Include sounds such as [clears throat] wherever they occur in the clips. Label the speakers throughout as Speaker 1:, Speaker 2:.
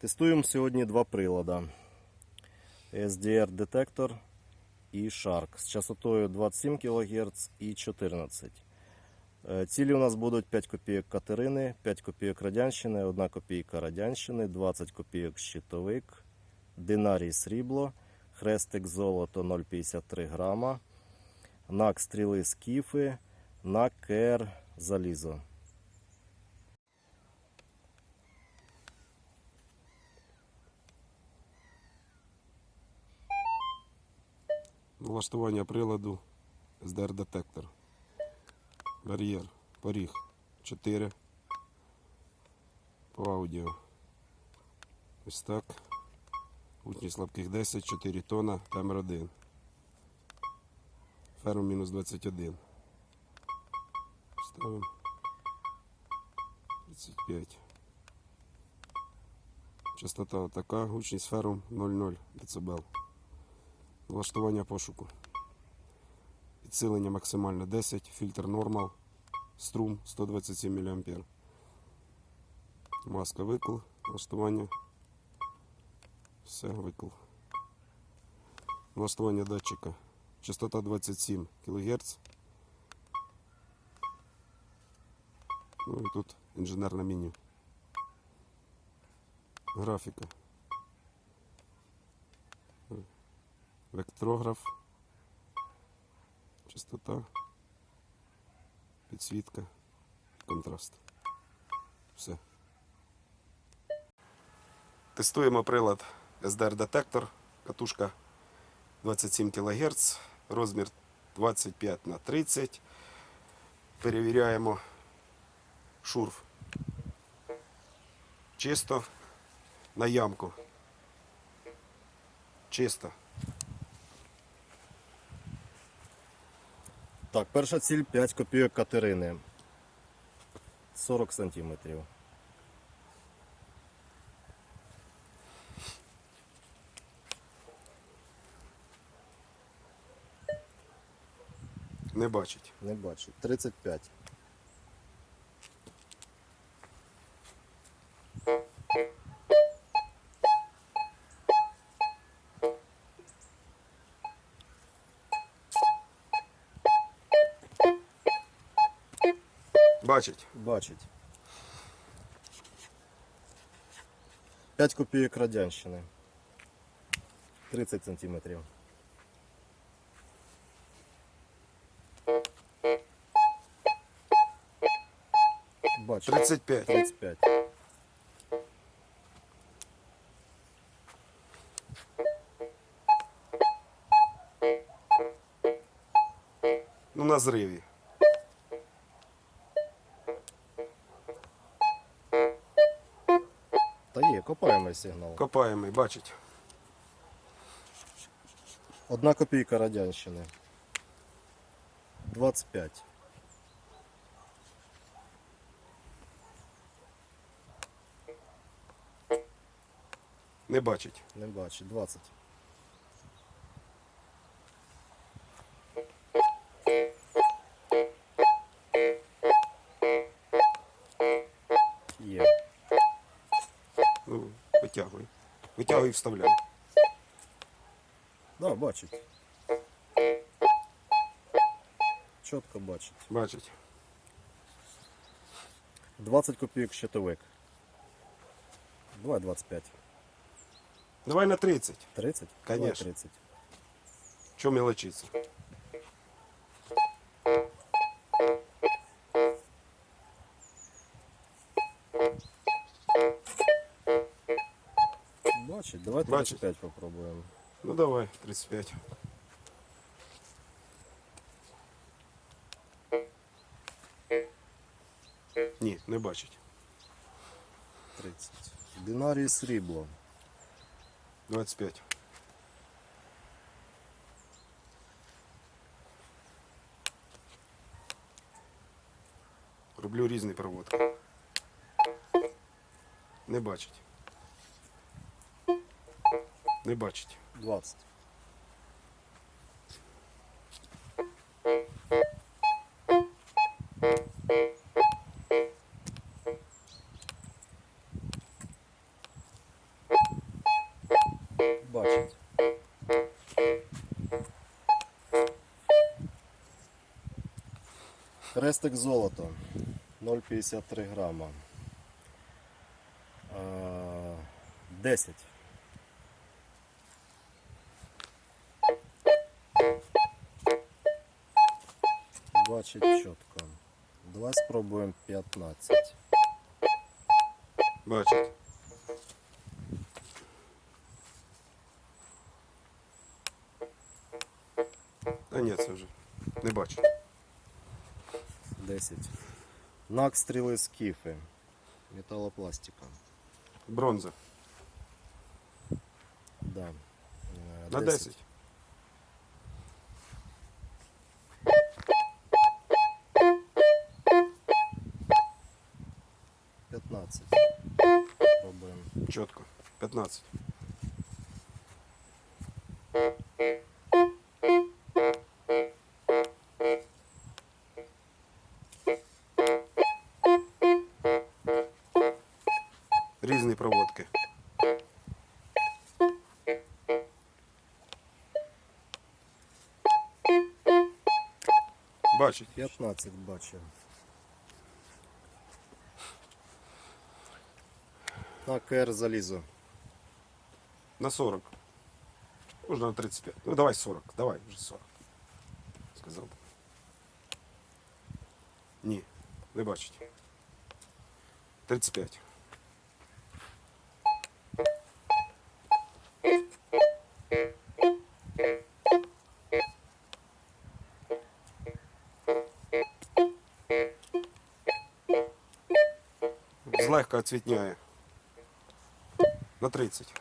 Speaker 1: Тестуємо сьогодні два прилади: SDR детектор і Shark з частотою 27 кГц і 14 Е, Цілі у нас будуть 5 копійок Катерини, 5 копійок Радянщини, 1 копійка Радянщини, 20 копійок щитовик, динарій срібло, хрестик золото 0,53 грама, нак стріли скіфи, нак КР залізо.
Speaker 2: Налаштування приладу SDR детектор. Бар'єр, поріг 4. По аудіо. Ось так. Гучність слабких 10, 4 тона, таймер 1. Ферм мінус 21. Ставимо. 35. Частота така, гучність ферум 0,0 дБ. Влаштування пошуку. Підсилення максимально 10, фільтр нормал, струм 127 мА. Маска викл, влаштування. Все, викл. Влаштування датчика. Частота 27 кГц. Ну і тут інженерне меню. Графіка. Вектрограф. Частота, підсвітка, контраст. Все. Тестуємо прилад SDR детектор, катушка 27 кГц, розмір 25 на 30. Перевіряємо шурф. Чисто на ямку. Чисто.
Speaker 1: Так, перша ціль 5 копійок Катерини. 40 сантиметрів.
Speaker 2: Не бачить.
Speaker 1: Не бачу. 35.
Speaker 2: Бачить.
Speaker 1: Бачить. 5 копійок Радянщини. 30 сантиметрів. Бачить.
Speaker 2: 35.
Speaker 1: 35.
Speaker 2: Ну, на зриві.
Speaker 1: Та є, копаємо сигнал.
Speaker 2: Копаємо, бачить.
Speaker 1: Одна копійка Радянщини. 25.
Speaker 2: Не бачить.
Speaker 1: Не бачить. 20.
Speaker 2: і вставляй.
Speaker 1: Да, бачить. Чітко бачить.
Speaker 2: Бачить.
Speaker 1: 20 копійок щитовик. Давай 25.
Speaker 2: Давай на 30.
Speaker 1: 30? Давай
Speaker 2: Конечно.
Speaker 1: 30.
Speaker 2: Чого мелочиться?
Speaker 1: Бачить, давай
Speaker 2: Бачить.
Speaker 1: 35 попробуємо.
Speaker 2: Ну давай, 35. Ні, не бачить.
Speaker 1: 30. Динарій срібло.
Speaker 2: 25. Роблю різні проводки. Не бачить. не бачить.
Speaker 1: 20. Бачить. Хрестик золото 0,53 грама. 10. Бачить чітко. Давай спробуємо 15.
Speaker 2: Бачить. Та ні, це вже не бачить.
Speaker 1: 10. Нак стріли скіфи. Металопластика.
Speaker 2: Бронза.
Speaker 1: Да. Е,
Speaker 2: На 10.
Speaker 1: П'ятнадцять. Пробуємо.
Speaker 2: Чітко. 15. Різні проводки. Бачить.
Speaker 1: 15 бачив. На КР залізо.
Speaker 2: На 40. Можна на 35. Ну давай 40. Давай вже 40. Сказав. би. Ні, не бачить. 35. Злегка оцвітняє. На 30.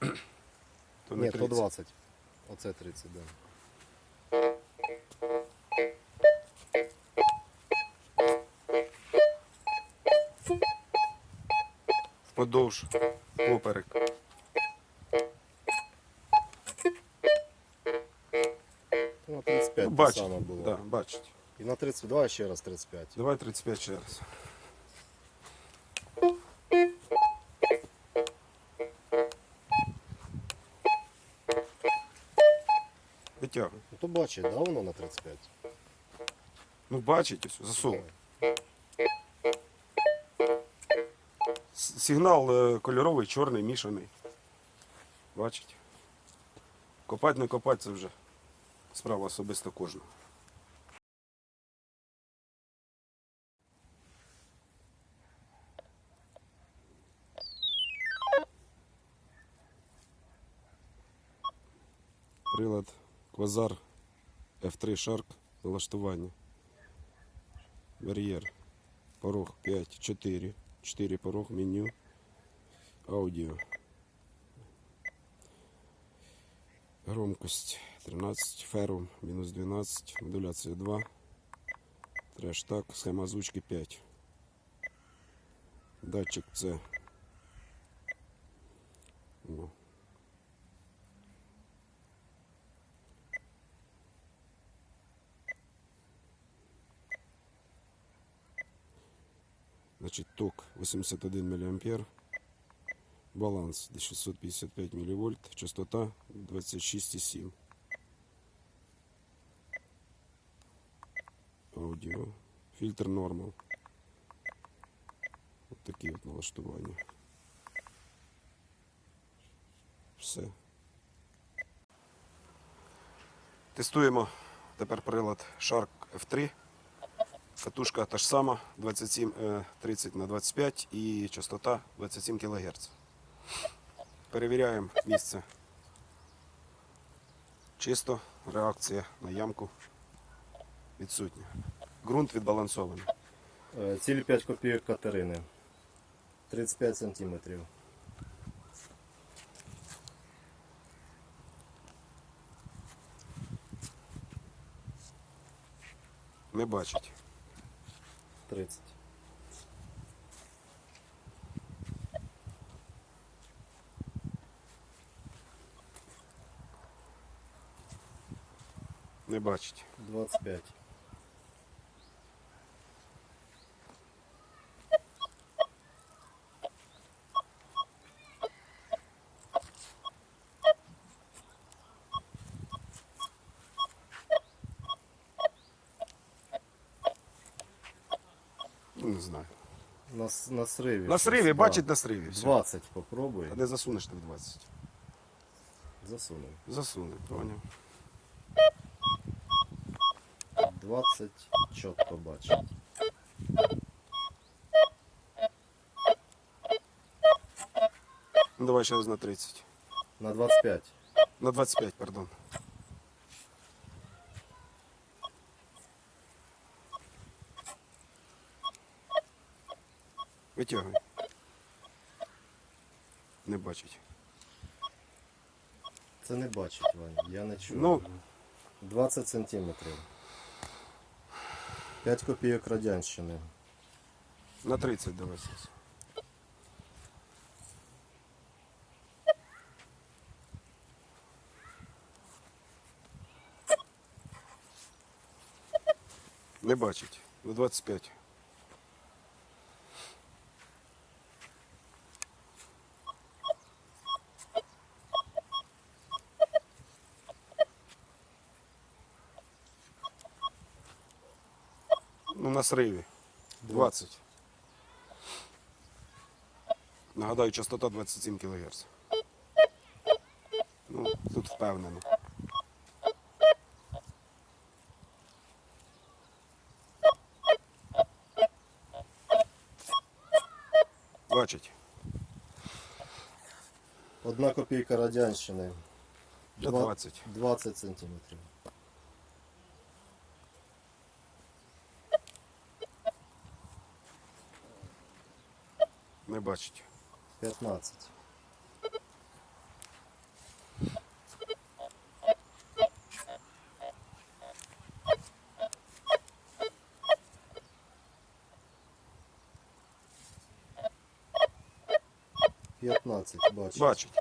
Speaker 2: [clears throat] То на
Speaker 1: Ні, то
Speaker 2: 30.
Speaker 1: 20. Оце 30, да.
Speaker 2: Подовж поперек.
Speaker 1: На 35 те
Speaker 2: Бачить.
Speaker 1: саме було.
Speaker 2: Да, бачить.
Speaker 1: І на 30, давай ще раз 35.
Speaker 2: Давай 35 ще раз. Витягуй.
Speaker 1: Ну то бачить, да, воно на 35.
Speaker 2: Ну бачить ось, засовуй. С- Сигнал е, кольоровий, чорний, мішаний. Бачить. Копать, не копать це вже справа особисто кожного. Квазар F3 Shark налаштування. Бар'єр. Порог 5, 4. 4 порог, меню. Аудіо. Громкость 13, ферум мінус 12, модуляція 2. Треш так, схема озвучки 5. Датчик це. Значит, ток 81 миллиампер. Баланс 655 милливольт. Частота 26,7. Аудіо. Фільтр нормал. От такі от налаштування. Все. Тестуємо тепер прилад Shark F3. Катушка та ж сама 27, е, 30 на 25 і частота 27 кГц. Перевіряємо місце. Чисто, реакція на ямку відсутня. Ґрунт відбалансований.
Speaker 1: Е, Цілі 5 копійок Катерини. 35 сантиметрів.
Speaker 2: Не бачить.
Speaker 1: 30.
Speaker 2: Не бачить.
Speaker 1: 25. С- на сриві.
Speaker 2: На
Speaker 1: щось,
Speaker 2: сриві,
Speaker 1: да.
Speaker 2: бачить на сриві. Все.
Speaker 1: 20 попробуй.
Speaker 2: А не засунеш в 20.
Speaker 1: Засунув.
Speaker 2: Засуне, поняв.
Speaker 1: 20 чітко бачить.
Speaker 2: Ну давай ще раз на 30.
Speaker 1: На 25.
Speaker 2: На 25, пардон. Витягуй. Не бачить.
Speaker 1: Це не бачить, Ваня. Я не чую.
Speaker 2: Ну.
Speaker 1: 20 сантиметрів. 5 копійок радянщини.
Speaker 2: На 30 давай зараз. Не бачить. На 25. Сриві. 20. Нагадаю, частота 27 кГц. Ну, тут впевнено. Бачить.
Speaker 1: Одна копійка радянщини. Два-
Speaker 2: 20.
Speaker 1: 20 сантиметрів.
Speaker 2: Не бачить.
Speaker 1: 15. П'ятнадцять, бачить.
Speaker 2: Бачить.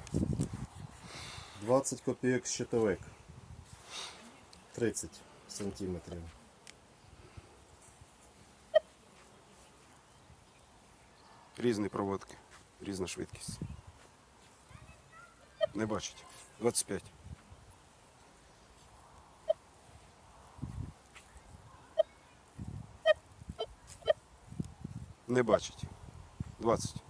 Speaker 1: 20 копійок щитовик. 30 сантиметрів.
Speaker 2: Різні проводки. Різна швидкість. Не бачить. 25. Не бачить. 20.
Speaker 1: —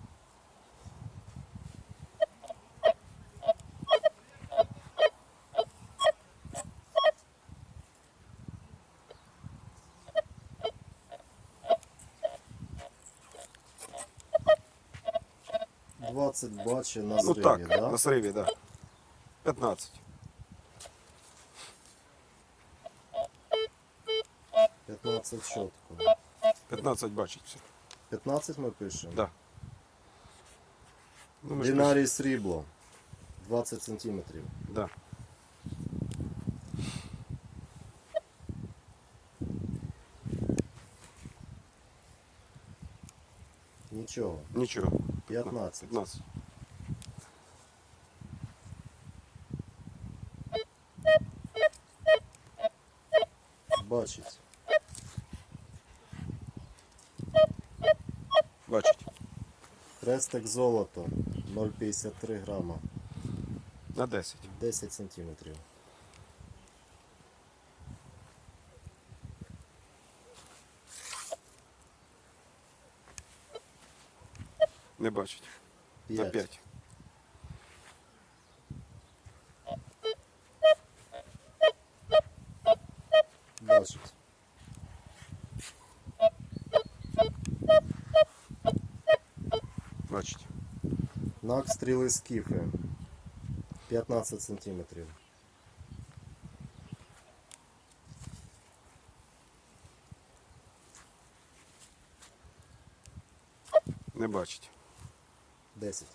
Speaker 1: 20 бачить на
Speaker 2: Ну
Speaker 1: зриві,
Speaker 2: так,
Speaker 1: да?
Speaker 2: на сриві, так. Да. 15.
Speaker 1: 15 чітко.
Speaker 2: 15 бачить все.
Speaker 1: 15 ми пишемо?
Speaker 2: Да. Ну, ми ж
Speaker 1: Динарій срібло. 20 сантиметрів.
Speaker 2: пиш- Да.
Speaker 1: Нічого.
Speaker 2: Нічого.
Speaker 1: 15.
Speaker 2: 15.
Speaker 1: Бачить.
Speaker 2: Бачить.
Speaker 1: Хрестик золото. 0,53 грама.
Speaker 2: На 10.
Speaker 1: 10 сантиметрів.
Speaker 2: Не бачить. На
Speaker 1: 5.
Speaker 2: 5.
Speaker 1: Бачить.
Speaker 2: Бачить.
Speaker 1: Нак стріли скіфи. 15 сантиметрів.
Speaker 2: Не бачить.
Speaker 1: 10.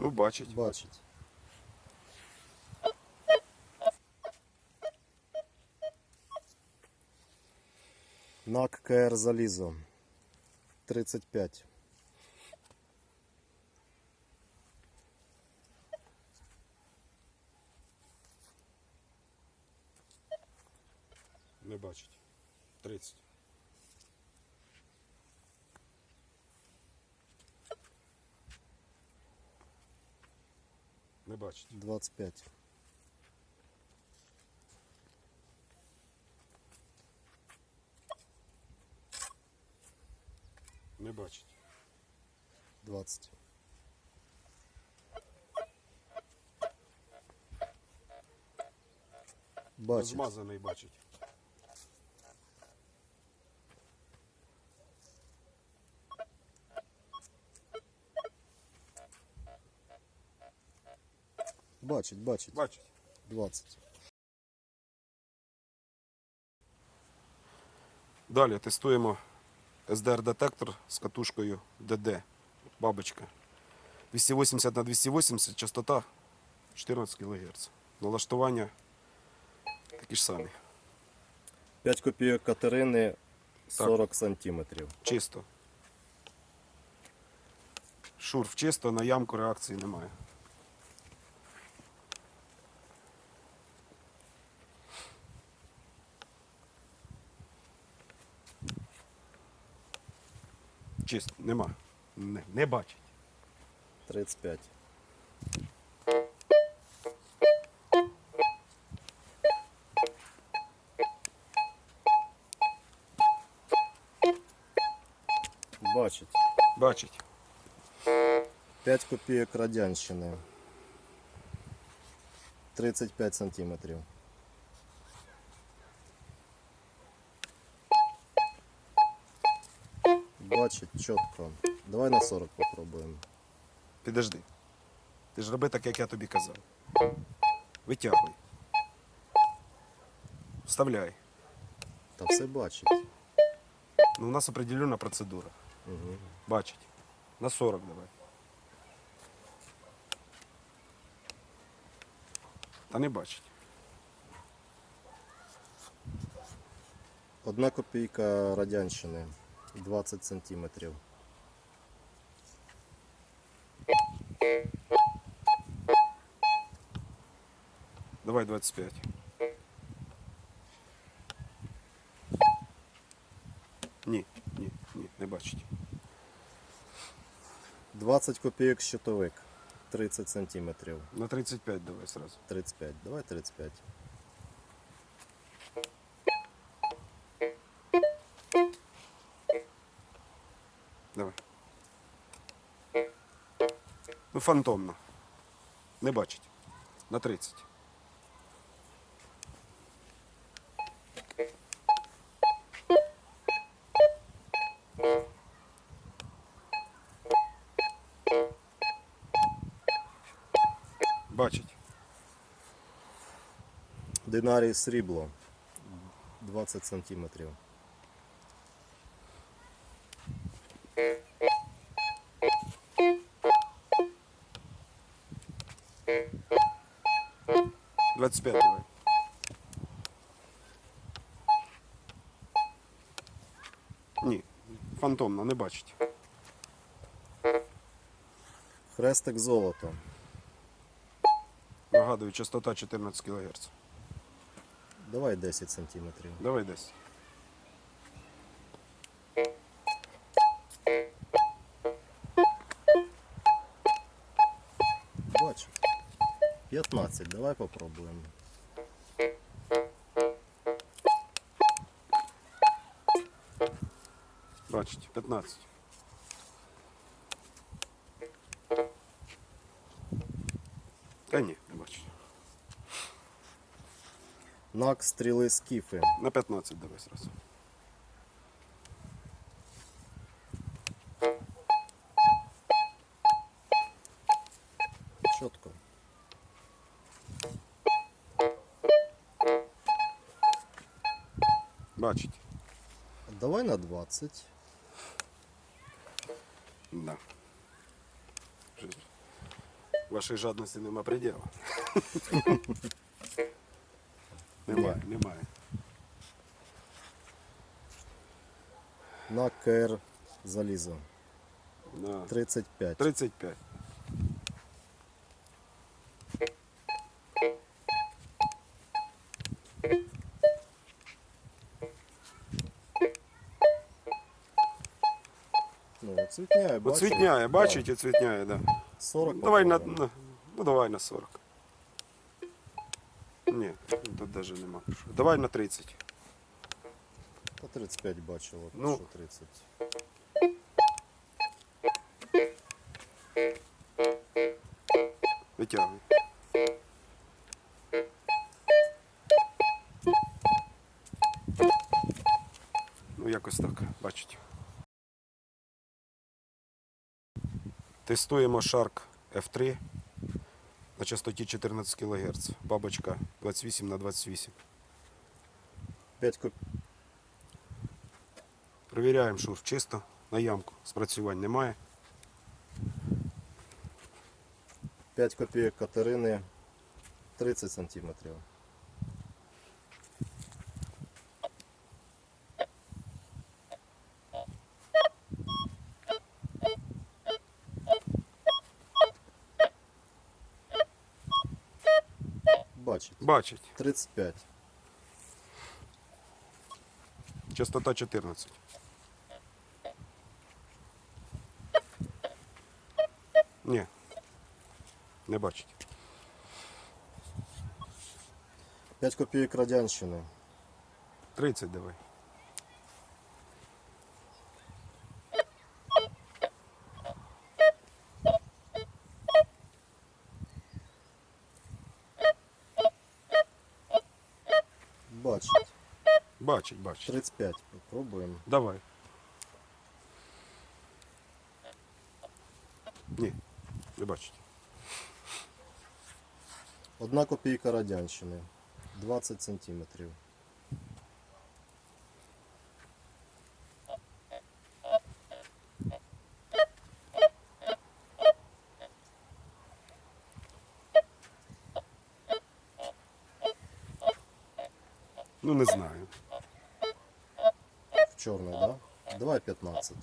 Speaker 2: Ну, бачить.
Speaker 1: Бачить. НАК КР Залізо. 35.
Speaker 2: Не бачить. 30. Не бачить.
Speaker 1: 25.
Speaker 2: Не бачить.
Speaker 1: 20. Бачить.
Speaker 2: Змазаний бачить.
Speaker 1: Бачить, бачить.
Speaker 2: Бачить.
Speaker 1: 20.
Speaker 2: Далі тестуємо SDR-детектор з катушкою DD. Бабочка. 280 на 280, частота 14 кГц. Налаштування такі ж самі.
Speaker 1: 5 копійок Катерини 40 сантиметрів.
Speaker 2: Чисто. Шурф чисто, на ямку реакції немає. Чисто, нема. Не, не бачить.
Speaker 1: 35. Бачить.
Speaker 2: Бачить.
Speaker 1: 5 копійок Радянщини. 35 сантиметрів. чітко. Давай на 40 попробуємо.
Speaker 2: Підожди. Ти ж роби так, як я тобі казав. Витягуй. Вставляй.
Speaker 1: Та все бачить.
Speaker 2: Ну, у нас определена процедура.
Speaker 1: Угу.
Speaker 2: Бачить. На 40 давай. Та не бачить.
Speaker 1: Одна копійка Радянщини. 20 сантиметрів.
Speaker 2: Давай 25. Ні, ні, ні, не бачить.
Speaker 1: 20 копійок щитовик. 30 сантиметрів.
Speaker 2: На 35 давай сразу.
Speaker 1: 35. Давай 35.
Speaker 2: Фантомно. Не бачить. На 30. Бачить.
Speaker 1: Динарій срібло. 20 сантиметрів.
Speaker 2: велосипедами. Ні, фантомно, не бачить.
Speaker 1: Хрестик золото.
Speaker 2: Нагадую, частота 14 кГц.
Speaker 1: Давай 10 см.
Speaker 2: Давай
Speaker 1: 10. 15. Давай попробуємо.
Speaker 2: Бачить, 15. Та ні, не бачить.
Speaker 1: Нак стріли скіфи.
Speaker 2: На 15 давай сразу.
Speaker 1: 20.
Speaker 2: Да. Жизнь. Вашій жадності нема приділу. немає, немає.
Speaker 1: Нак КР залізо.
Speaker 2: На
Speaker 1: 35.
Speaker 2: 35.
Speaker 1: Ну, оцвітняє, бачиш?
Speaker 2: Оцвітняє, бачить, оцвітняє, да.
Speaker 1: 40
Speaker 2: Давай на,
Speaker 1: попробуємо.
Speaker 2: Ну давай на 40. Ні, тут навіть нема. Давай на 30.
Speaker 1: По 35 бачило,
Speaker 2: Ну.
Speaker 1: що 30.
Speaker 2: Витягуй. Ну, якось так, бачите. Тестуємо Shark F3 на частоті 14 кГц. Бабочка 28 на 28.
Speaker 1: 5 коп...
Speaker 2: Провіряємо шурф чисто, на ямку. Спрацювань немає.
Speaker 1: 5 копійок Катерини 30 сантиметрів. Бачить.
Speaker 2: Бачить.
Speaker 1: 35.
Speaker 2: Частота 14. Ні. Не бачить.
Speaker 1: 5 копійок Радянщини.
Speaker 2: 30 давай.
Speaker 1: Бачить.
Speaker 2: Бачить, бачить.
Speaker 1: 35. Попробуємо.
Speaker 2: Давай. Ні, не бачить.
Speaker 1: Одна копійка Радянщини. 20 сантиметрів.
Speaker 2: Ну не знаю.
Speaker 1: В чорний, да? Давай 15.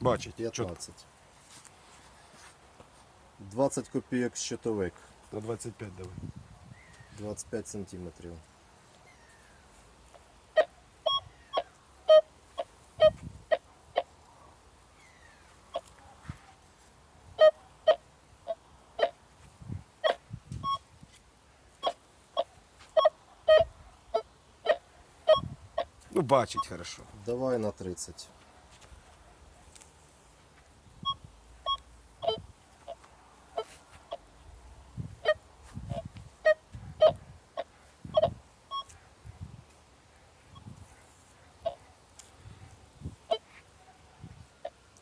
Speaker 2: Бачить. Чітко.
Speaker 1: 15. 20 копійок щитовик.
Speaker 2: На 25 давай.
Speaker 1: 25 сантиметрів.
Speaker 2: Бачить хорошо.
Speaker 1: Давай на 30.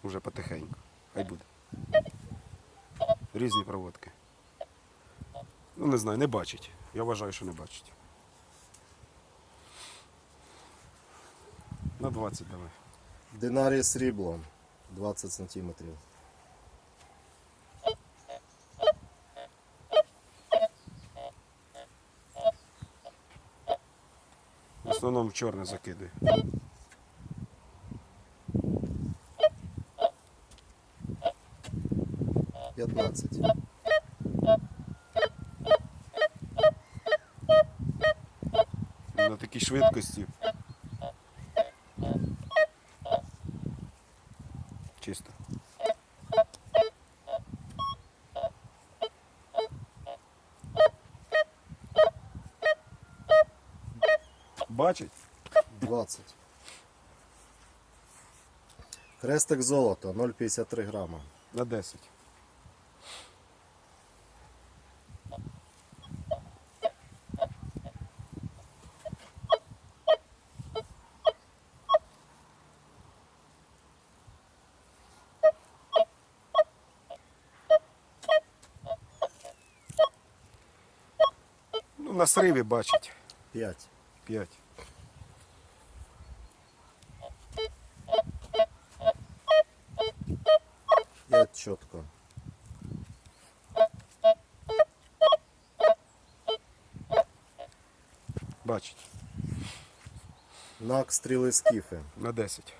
Speaker 2: Уже потихеньку. Хай буде. Різні проводки. Ну не знаю, не бачить. Я вважаю, що не бачить. На 20 давай.
Speaker 1: Динарій срібло. 20 сантиметрів.
Speaker 2: В основному чорне закидує.
Speaker 1: – 15.
Speaker 2: На такій швидкості. Чисто. Бачить?
Speaker 1: 20. Крестик золото 0,53 грама.
Speaker 2: На 10. Ну, на сриві бачить.
Speaker 1: 5.
Speaker 2: 5.
Speaker 1: П'ять чітко.
Speaker 2: Бачить.
Speaker 1: Нак стріли скіфи.
Speaker 2: На 10.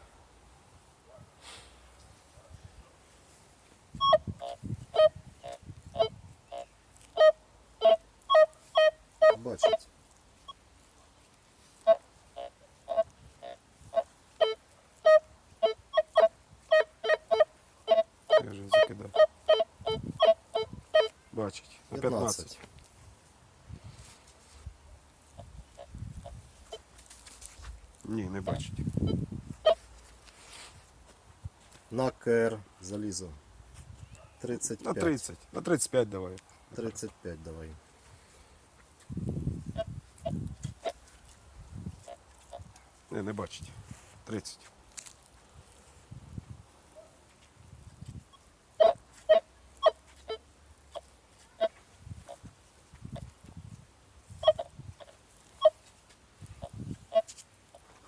Speaker 1: КР залізо. 35.
Speaker 2: На 30. На 35 давай.
Speaker 1: 35 давай.
Speaker 2: Не, не бачить. 30.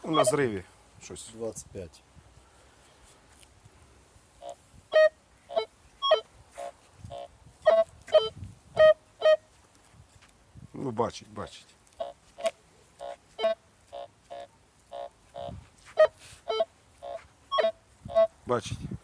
Speaker 2: Ну, на зриві щось.
Speaker 1: 25.
Speaker 2: Бачить, бачить. Бачить.